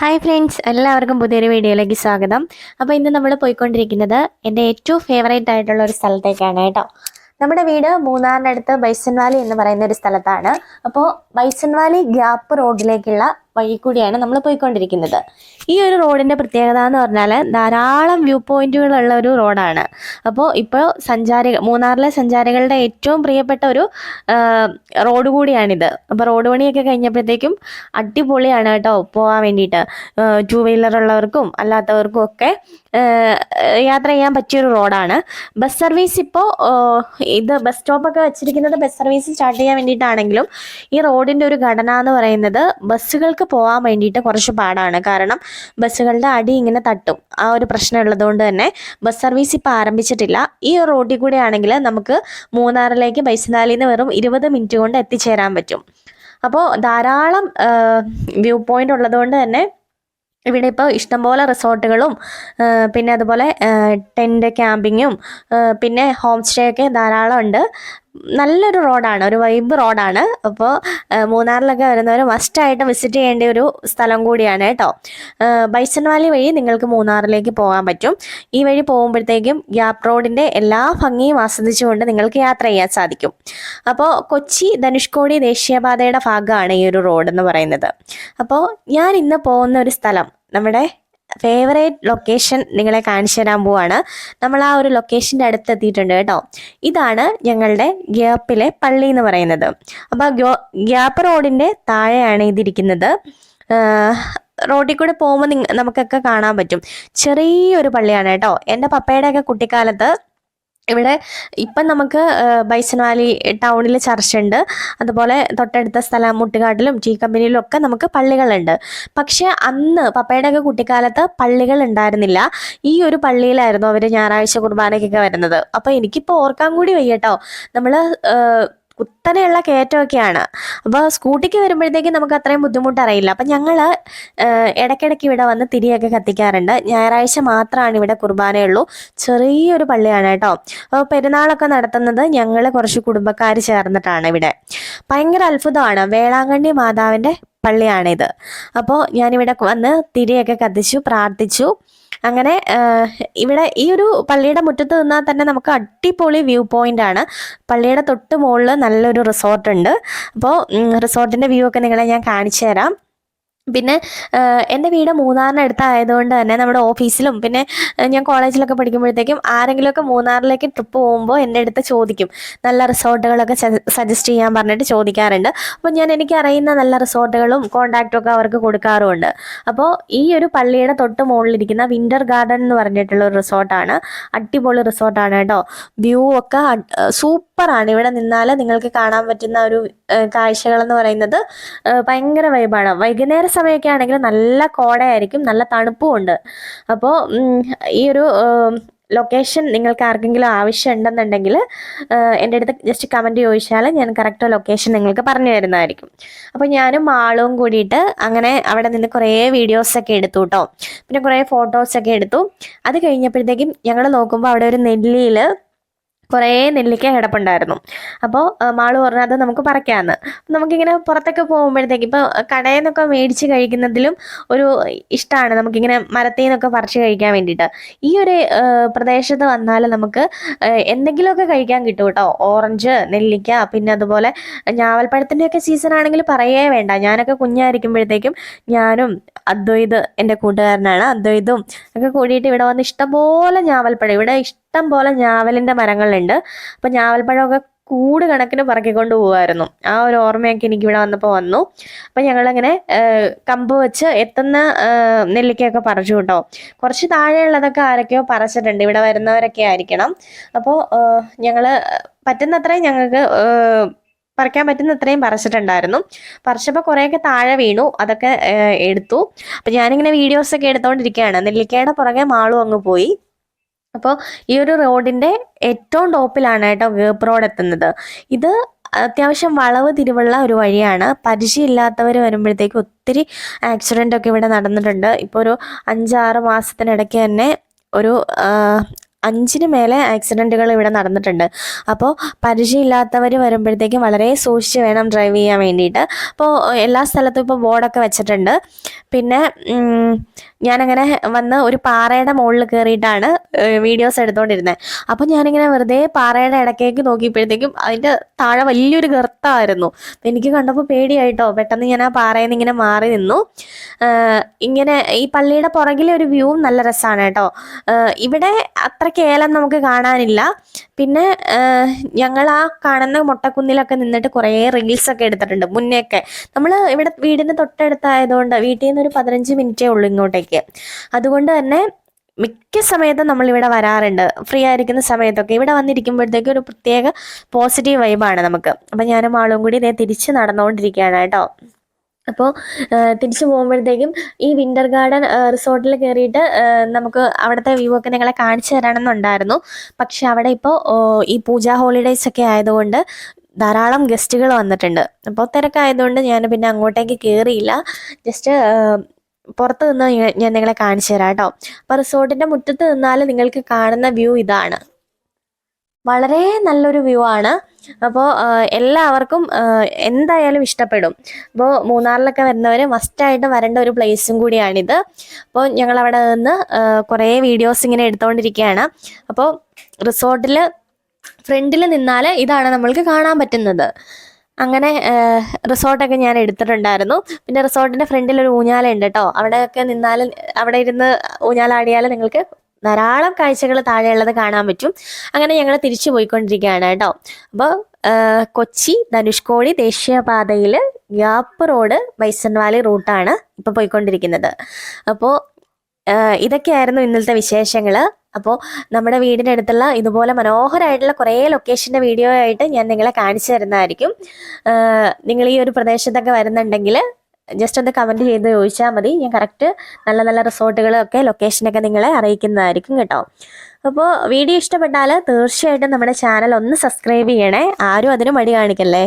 Hi friends എല്ലാവർക്കും പുതിയൊരു വീഡിയോയിലേക്ക് സ്വാഗതം. അപ്പോൾ ഇന്ന് നമ്മൾ പോയിക്കൊണ്ടിരിക്കുന്നത് എന്റെ ഏറ്റവും ഫേവറേറ്റ് ആയിട്ടുള്ള ഒരു സ്ഥലത്തേക്കാണ് കേട്ടോ. നമ്മുടെ വീട് മൂന്നാറിനടുത്ത് ബൈസൺ വാലി എന്ന് പറയുന്ന ഒരു സ്ഥലത്താണ്. അപ്പോൾ ബൈസൺ വാലി ഗ്യാപ്പ് റോഡിലേക്കുള്ള വഴി കൂടിയാണ് നമ്മൾ പോയിക്കൊണ്ടിരിക്കുന്നത്. ഈ ഒരു റോഡിന്റെ പ്രത്യേകത എന്ന് പറഞ്ഞാൽ ധാരാളം വ്യൂ പോയിന്റുകളുള്ള ഒരു റോഡാണ്. അപ്പോൾ ഇപ്പോൾ സഞ്ചാരികൾ മൂന്നാറിലെ സഞ്ചാരികളുടെ ഏറ്റവും പ്രിയപ്പെട്ട ഒരു റോഡ് കൂടിയാണിത്. അപ്പോൾ റോഡ് പണിയൊക്കെ കഴിഞ്ഞപ്പോഴത്തേക്കും അടിപൊളിയാണ് കേട്ടോ പോകാൻ വേണ്ടിയിട്ട്. ടു വീലർ ഉള്ളവർക്കും അല്ലാത്തവർക്കും ഒക്കെ യാത്ര ചെയ്യാൻ പറ്റിയൊരു റോഡാണ്. ബസ് സർവീസ് ഇപ്പോൾ ഇത് ബസ് സ്റ്റോപ്പൊക്കെ വെച്ചിരിക്കുന്നത് ബസ് സർവീസ് സ്റ്റാർട്ട് ചെയ്യാൻ വേണ്ടിയിട്ടാണെങ്കിലും ഈ റോഡിന്റെ ഒരു ഘടന എന്ന് പറയുന്നത് ബസ്സുകൾക്ക് പോകാൻ വേണ്ടിയിട്ട് കുറച്ച് പാടാണ്. കാരണം ബസ്സുകളുടെ അടി ഇങ്ങനെ തട്ടും. ആ ഒരു പ്രശ്നം ഉള്ളതുകൊണ്ട് തന്നെ ബസ് സർവീസ് ഇപ്പോൾ ആരംഭിച്ചിട്ടില്ല. ഈ റോഡിൽ കൂടെ ആണെങ്കിൽ നമുക്ക് മൂന്നാറിലേക്ക് ബൈസനാലിൽ നിന്ന് വെറും ഇരുപത് മിനിറ്റ് കൊണ്ട് എത്തിച്ചേരാൻ പറ്റും. അപ്പോൾ ധാരാളം വ്യൂ പോയിന്റ് ഉള്ളതുകൊണ്ട് തന്നെ ഇവിടെ ഇപ്പോൾ ഇഷ്ടംപോലെ റിസോർട്ടുകളും പിന്നെ അതുപോലെ ടെന്റ് ക്യാമ്പിങ്ങും പിന്നെ ഹോം സ്റ്റേ ഒക്കെ ധാരാളം ഉണ്ട്. നല്ലൊരു റോഡാണ് ഒരു വൈബ് റോഡാണ്. അപ്പോൾ മൂന്നാറിലൊക്കെ വരുന്നവർ മസ്റ്റായിട്ട് വിസിറ്റ് ചെയ്യേണ്ട ഒരു സ്ഥലം കൂടിയാണ് കേട്ടോ. ബൈസൺ വാലി വഴി നിങ്ങൾക്ക് മൂന്നാറിലേക്ക് പോകാൻ പറ്റും. ഈ വഴി പോകുമ്പോഴത്തേക്കും ഗ്യാപ് റോഡിന്റെ എല്ലാ ഭംഗിയും ആസ്വദിച്ചുകൊണ്ട് നിങ്ങൾക്ക് യാത്ര ചെയ്യാൻ സാധിക്കും. അപ്പോൾ കൊച്ചി ധനുഷ്കോടി ദേശീയപാതയുടെ ഭാഗമാണ് ഈ ഒരു റോഡ് എന്ന് പറയുന്നത്. അപ്പോൾ ഞാൻ ഇന്ന് പോകുന്ന ഒരു സ്ഥലം നമ്മുടെ ഫേവറേറ്റ് ലൊക്കേഷൻ നിങ്ങളെ കാണിച്ചു തരാൻ പോവാണ്. നമ്മൾ ആ ഒരു ലൊക്കേഷന്റെ അടുത്ത് എത്തിയിട്ടുണ്ട് കേട്ടോ. ഇതാണ് ഞങ്ങളുടെ ഗ്യാപ്പിലെ പള്ളി എന്ന് പറയുന്നത്. അപ്പോൾ ഗ്യോ ഗ്യാപ്പ് റോഡിന്റെ താഴെയാണ് ഇതിരിക്കുന്നത്. റോഡിൽ കൂടെ പോകുമ്പോൾ നമുക്കൊക്കെ കാണാൻ പറ്റും. ചെറിയൊരു പള്ളിയാണ് കേട്ടോ. എന്റെ പപ്പയുടെയൊക്കെ കുട്ടിക്കാലത്ത് ഇവിടെ ഇപ്പം നമുക്ക് ബൈസൺ വാലി ടൗണിൽ ചർച്ചുണ്ട്. അതുപോലെ തൊട്ടടുത്ത സ്ഥലം മുട്ടുകാട്ടിലും ടീ കമ്പനിയിലും ഒക്കെ നമുക്ക് പള്ളികളുണ്ട്. പക്ഷേ അന്ന് പപ്പയുടെയൊക്കെ കുട്ടിക്കാലത്ത് പള്ളികൾ ഉണ്ടായിരുന്നില്ല. ഈ ഒരു പള്ളിയിലായിരുന്നു അവർ ഞായറാഴ്ച കുർബാനയ്ക്കൊക്കെ വരുന്നത്. അപ്പോൾ എനിക്കിപ്പോൾ ഓർക്കാൻ കൂടി വയ്യട്ടോ നമ്മൾ കുത്തനെയുള്ള കയറ്റമൊക്കെയാണ്. അപ്പോൾ സ്കൂട്ടിക്ക് വരുമ്പോഴത്തേക്കും നമുക്ക് അത്രയും ബുദ്ധിമുട്ടറിയില്ല. അപ്പം ഞങ്ങൾ ഇടയ്ക്കിടയ്ക്ക് ഇവിടെ വന്ന് തിരിയൊക്കെ കത്തിക്കാറുണ്ട്. ഞായറാഴ്ച മാത്രമാണ് ഇവിടെ കുർബാനയുള്ളൂ. ചെറിയൊരു പള്ളിയാണ് കേട്ടോ. അപ്പോൾ പെരുന്നാളൊക്കെ നടത്തുന്നത് ഞങ്ങൾ കുറച്ച് കുടുംബക്കാർ ചേർന്നിട്ടാണ് ഇവിടെ. ഭയങ്കര അത്ഭുതമാണ്. വേളാങ്കണ്ണി മാതാവിന്റെ പള്ളിയാണിത്. അപ്പോൾ ഞാനിവിടെ വന്ന് തിരിയൊക്കെ കത്തിച്ചു പ്രാർത്ഥിച്ചു. അങ്ങനെ ഇവിടെ ഈ ഒരു പള്ളിയുടെ മുറ്റത്ത് നിന്നാൽ തന്നെ നമുക്ക് അടിപൊളി വ്യൂ പോയിന്റ് ആണ്. പള്ളിയുടെ തൊട്ട് മുകളിൽ നല്ലൊരു റിസോർട്ട് ഉണ്ട്. അപ്പോൾ റിസോർട്ടിന്റെ വ്യൂ ഒക്കെ നിങ്ങളെ ഞാൻ കാണിച്ചു തരാം പിന്നെ എന്റെ വീട് മൂന്നാറിനടുത്ത് ആയതുകൊണ്ട് തന്നെ നമ്മുടെ ഓഫീസിലും പിന്നെ ഞാൻ കോളേജിലൊക്കെ പഠിക്കുമ്പോഴത്തേക്കും ആരെങ്കിലുമൊക്കെ മൂന്നാറിലേക്ക് ട്രിപ്പ് പോകുമ്പോൾ എന്റെ അടുത്ത് ചോദിക്കും. നല്ല റിസോർട്ടുകളൊക്കെ സജസ്റ്റ് ചെയ്യാൻ പറഞ്ഞിട്ട് ചോദിക്കാറുണ്ട്. അപ്പോൾ ഞാൻ എനിക്ക് അറിയുന്ന നല്ല റിസോർട്ടുകളും കോണ്ടാക്റ്റും ഒക്കെ അവർക്ക് കൊടുക്കാറുമുണ്ട്. അപ്പോൾ ഈ ഒരു പള്ളിയുടെ തൊട്ട് മുകളിലിരിക്കുന്ന വിന്റർ ഗാർഡൻ എന്ന് പറഞ്ഞിട്ടുള്ള ഒരു റിസോർട്ടാണ്. അടിപൊളി റിസോർട്ടാണ് കേട്ടോ. വ്യൂ ഒക്കെ സൂപ്പറാണ്. ഇവിടെ നിന്നാൽ നിങ്ങൾക്ക് കാണാൻ പറ്റുന്ന ഒരു കാഴ്ചകൾ എന്ന് പറയുന്നത് ഭയങ്കര വൈബാണ് വൈകുന്നേര സമയമൊക്കെ ആണെങ്കിൽ നല്ല കോടയായിരിക്കും നല്ല തണുപ്പും ഉണ്ട്. അപ്പോൾ ഈ ഒരു ലൊക്കേഷൻ നിങ്ങൾക്ക് ആർക്കെങ്കിലും ആവശ്യം ഉണ്ടെന്നുണ്ടെങ്കിൽ എന്റെ അടുത്ത് ജസ്റ്റ് കമന്റ് ചോദിച്ചാൽ ഞാൻ കറക്റ്റ് ലൊക്കേഷൻ നിങ്ങൾക്ക് പറഞ്ഞു തരുന്നതായിരിക്കും. അപ്പോൾ ഞാനും ആളും കൂടിയിട്ട് അങ്ങനെ അവിടെ നിന്ന് കുറേ വീഡിയോസൊക്കെ എടുത്തു കേട്ടോ പിന്നെ കുറേ ഫോട്ടോസൊക്കെ എടുത്തു. അത് കഴിഞ്ഞപ്പോഴത്തേക്കും ഞങ്ങൾ നോക്കുമ്പോൾ അവിടെ ഒരു നെല്ലിയിൽ കുറേ നെല്ലിക്ക കിടപ്പുണ്ടായിരുന്നു. അപ്പോൾ മാൾ പറഞ്ഞു അത് നമുക്ക് പറിക്കാമെന്ന് നമുക്കിങ്ങനെ പുറത്തൊക്കെ പോകുമ്പോഴത്തേക്ക് ഇപ്പോൾ കടയിൽ നിന്നൊക്കെ മേടിച്ച് കഴിക്കുന്നതിലും ഒരു ഇഷ്ടമാണ് നമുക്കിങ്ങനെ മരത്തിൽ നിന്നൊക്കെ പറിച്ച് കഴിക്കാൻ വേണ്ടിയിട്ട്. ഈ ഒരു പ്രദേശത്ത് വന്നാൽ നമുക്ക് എന്തെങ്കിലുമൊക്കെ കഴിക്കാൻ കിട്ടും കേട്ടോ. ഓറഞ്ച് നെല്ലിക്ക പിന്നെ അതുപോലെ ഞാവൽപ്പഴത്തിന്റെയൊക്കെ സീസൺ ആണെങ്കിൽ പറയേ വേണ്ട. ഞാനൊക്കെ കുഞ്ഞായിരിക്കുമ്പോഴത്തേക്കും ഞാനും അദ്വൈത് എന്റെ കൂട്ടുകാരനാണ്. അദ്വൈതും ഒക്കെ കൂടിയിട്ട് ഇവിടെ വന്ന് ഇഷ്ടംപോലെ ഞാവൽപ്പഴം. ഇവിടെ ഇഷ്ടം പോലെ ഞാവലിന്റെ മരങ്ങളുണ്ട് അപ്പം ഞാവൽപ്പഴമൊക്കെ കൂട് കണക്കിന് പറക്കിക്കൊണ്ട് പോകുമായിരുന്നു ആ ഒരു ഓർമ്മയൊക്കെ എനിക്ക് ഇവിടെ വന്നപ്പോൾ വന്നു. അപ്പം ഞങ്ങൾ അങ്ങനെ കമ്പ് വെച്ച് എത്തുന്ന നെല്ലിക്കയൊക്കെ പറിച്ചു കേട്ടോ. കുറച്ച് താഴെയുള്ളതൊക്കെ ആരൊക്കെയോ പറിച്ചിട്ടുണ്ട്. ഇവിടെ വരുന്നവരൊക്കെ ആയിരിക്കണം. അപ്പോൾ ഞങ്ങൾ പറ്റുന്നത്രയും ഞങ്ങൾക്ക് പറിക്കാൻ പറ്റുന്ന അത്രയും പറിച്ചിട്ടുണ്ടായിരുന്നു. പറിച്ചപ്പോൾ കുറേയൊക്കെ താഴെ വീണു. അതൊക്കെ എടുത്തു. അപ്പം ഞാനിങ്ങനെ വീഡിയോസൊക്കെ എടുത്തുകൊണ്ടിരിക്കുകയാണ് നെല്ലിക്കയുടെ പുറകെ മാളും അങ്ങ് പോയി. അപ്പോൾ ഈ ഒരു റോഡിന്റെ ഏറ്റവും ടോപ്പിലാണ് കേട്ടോ വേപ്പ് റോഡ് എത്തുന്നത്. ഇത് അത്യാവശ്യം വളവ് തിരിവുള്ള ഒരു വഴിയാണ്. പരിചയമില്ലാത്തവർ വരുമ്പോഴത്തേക്ക് ഒത്തിരി ആക്സിഡന്റ് ഒക്കെ ഇവിടെ നടന്നിട്ടുണ്ട്. ഇപ്പോൾ ഒരു അഞ്ചാറ് മാസത്തിനിടയ്ക്ക് തന്നെ ഒരു അഞ്ചിന് മേലെ ആക്സിഡന്റുകൾ ഇവിടെ നടന്നിട്ടുണ്ട്. അപ്പോൾ പരിചയമില്ലാത്തവർ വരുമ്പോഴത്തേക്കും വളരെ സൂക്ഷിച്ച് വേണം ഡ്രൈവ് ചെയ്യാൻ വേണ്ടിയിട്ട്. അപ്പോൾ എല്ലാ സ്ഥലത്തും ഇപ്പോൾ ബോർഡൊക്കെ വെച്ചിട്ടുണ്ട്. പിന്നെ ഞാനങ്ങനെ വന്ന് ഒരു പാറയുടെ മുകളിൽ കയറിയിട്ടാണ് വീഡിയോസ് എടുത്തുകൊണ്ടിരുന്നത് അപ്പോൾ ഞാനിങ്ങനെ വെറുതെ പാറയുടെ ഇടയ്ക്കേക്ക് നോക്കിയപ്പോഴത്തേക്കും അതിന്റെ താഴെ വലിയൊരു ഗർത്തമായിരുന്നു എനിക്ക് കണ്ടപ്പോൾ പേടിയായിട്ടോ. പെട്ടെന്ന് ഞാൻ ആ പാറയിൽ നിന്ന് ഇങ്ങനെ മാറി നിന്നു. ഇങ്ങനെ ഈ പള്ളിയുടെ പുറകിലെ ഒരു വ്യൂവും നല്ല രസമാണ് കേട്ടോ. ഇവിടെ ഇവിടെ അത്രയ്ക്ക് ഏലം നമുക്ക് കാണാനില്ല. പിന്നെ ഞങ്ങൾ ആ കാണുന്ന മുട്ടക്കുന്നിലൊക്കെ നിന്നിട്ട് കുറേ റീൽസ് ഒക്കെ എടുത്തിട്ടുണ്ട് മുന്നേയൊക്കെ. നമ്മൾ ഇവിടെ വീടിന് തൊട്ടടുത്തായതുകൊണ്ട് വീട്ടിൽ നിന്ന് ഒരു പതിനഞ്ച് മിനിറ്റേ ഉള്ളൂ ഇങ്ങോട്ടേക്ക്. അതുകൊണ്ട് തന്നെ മിക്ക സമയത്തും നമ്മൾ ഇവിടെ വരാറുണ്ട്. ഫ്രീ ആയിരിക്കുന്ന സമയത്തൊക്കെ. ഇവിടെ വന്നിരിക്കുമ്പോഴത്തേക്കും ഒരു പ്രത്യേക പോസിറ്റീവ് വൈബാണ് നമുക്ക്. അപ്പം ഞാനും ആളും കൂടി ഇതേ തിരിച്ച് നടന്നുകൊണ്ടിരിക്കുകയാണ് കേട്ടോ. അപ്പോൾ തിരിച്ചു പോകുമ്പോഴത്തേക്കും ഈ വിന്റർ ഗാർഡൻ റിസോർട്ടിൽ കയറിയിട്ട് നമുക്ക് അവിടുത്തെ വ്യൂ ഒക്കെ നിങ്ങളെ കാണിച്ചു തരണമെന്നുണ്ടായിരുന്നു പക്ഷെ അവിടെ ഇപ്പോൾ ഈ പൂജ ഹോളിഡേയ്സ് ഒക്കെ ആയതുകൊണ്ട് ധാരാളം ഗസ്റ്റുകൾ വന്നിട്ടുണ്ട്. അപ്പോൾ തിരക്കായതുകൊണ്ട് ഞാൻ പിന്നെ അങ്ങോട്ടേക്ക് കയറിയില്ല ജസ്റ്റ് പുറത്ത് നിന്ന് ഞാൻ- നിങ്ങളെ കാണിച്ചു തരാം കേട്ടോ. അപ്പോൾ റിസോർട്ടിന്റെ മുറ്റത്ത് നിന്നാൽ നിങ്ങൾക്ക് കാണുന്ന വ്യൂ ഇതാണ്. വളരെ നല്ലൊരു വ്യൂ ആണ്. അപ്പോൾ എല്ലാവർക്കും എന്തായാലും ഇഷ്ടപ്പെടും. അപ്പോൾ മൂന്നാറിലൊക്കെ വരുന്നവർ മസ്റ്റായിട്ട് വരേണ്ട ഒരു പ്ലേസും കൂടിയാണിത്. അപ്പോൾ ഞങ്ങൾ അവിടെ നിന്ന് കുറേ വീഡിയോസ് ഇങ്ങനെ എടുത്തുകൊണ്ടിരിക്കുകയാണ് അപ്പോൾ റിസോർട്ടിൽ ഫ്രണ്ടിൽ നിന്നാൽ ഇതാണ് നമ്മൾക്ക് കാണാൻ പറ്റുന്നത്. അങ്ങനെ റിസോർട്ടൊക്കെ ഞാൻ എടുത്തിട്ടുണ്ടായിരുന്നു. പിന്നെ റിസോർട്ടിന്റെ ഫ്രണ്ടിൽ ഒരു ഊഞ്ഞാലുണ്ട് കേട്ടോ അവിടെയൊക്കെ നിന്നാൽ അവിടെ ഇരുന്ന് ഊഞ്ഞാലാടിയാൽ നിങ്ങൾക്ക് ധാരാളം കാഴ്ചകൾ താഴെയുള്ളത് കാണാൻ പറ്റും. അങ്ങനെ ഞങ്ങൾ തിരിച്ചു പോയിക്കൊണ്ടിരിക്കുകയാണ് കേട്ടോ. അപ്പോൾ കൊച്ചി ധനുഷ്കോടി ദേശീയപാതയിൽ ഗ്യാപ്പ് റോഡ് ബൈസൺ വാലി റൂട്ടാണ് ഇപ്പോൾ പോയിക്കൊണ്ടിരിക്കുന്നത്. അപ്പോൾ ഇതൊക്കെയായിരുന്നു ഇന്നലത്തെ വിശേഷങ്ങൾ അപ്പോൾ നമ്മുടെ വീടിന്റെ അടുത്തുള്ള ഇതുപോലെ മനോഹരമായിട്ടുള്ള കുറേ ലൊക്കേഷന്റെ വീഡിയോ ആയിട്ട് ഞാൻ നിങ്ങളെ കാണിച്ചു തരുന്നതായിരിക്കും. നിങ്ങൾ ഈ ഒരു പ്രദേശത്തൊക്കെ വരുന്നുണ്ടെങ്കിൽ ജസ്റ്റ് ഒന്ന് കമന്റ് ചെയ്ത് ചോദിച്ചാൽ മതി. ഞാൻ കറക്റ്റ് നല്ല നല്ല റിസോർട്ടുകളൊക്കെ ലൊക്കേഷനൊക്കെ നിങ്ങളെ അറിയിക്കുന്നതായിരിക്കും കേട്ടോ. അപ്പോൾ വീഡിയോ ഇഷ്ടപ്പെട്ടാൽ തീർച്ചയായിട്ടും നമ്മുടെ ചാനൽ ഒന്ന് സബ്സ്ക്രൈബ് ചെയ്യണേ. ആരും അതിന് മടി കാണിക്കല്ലേ?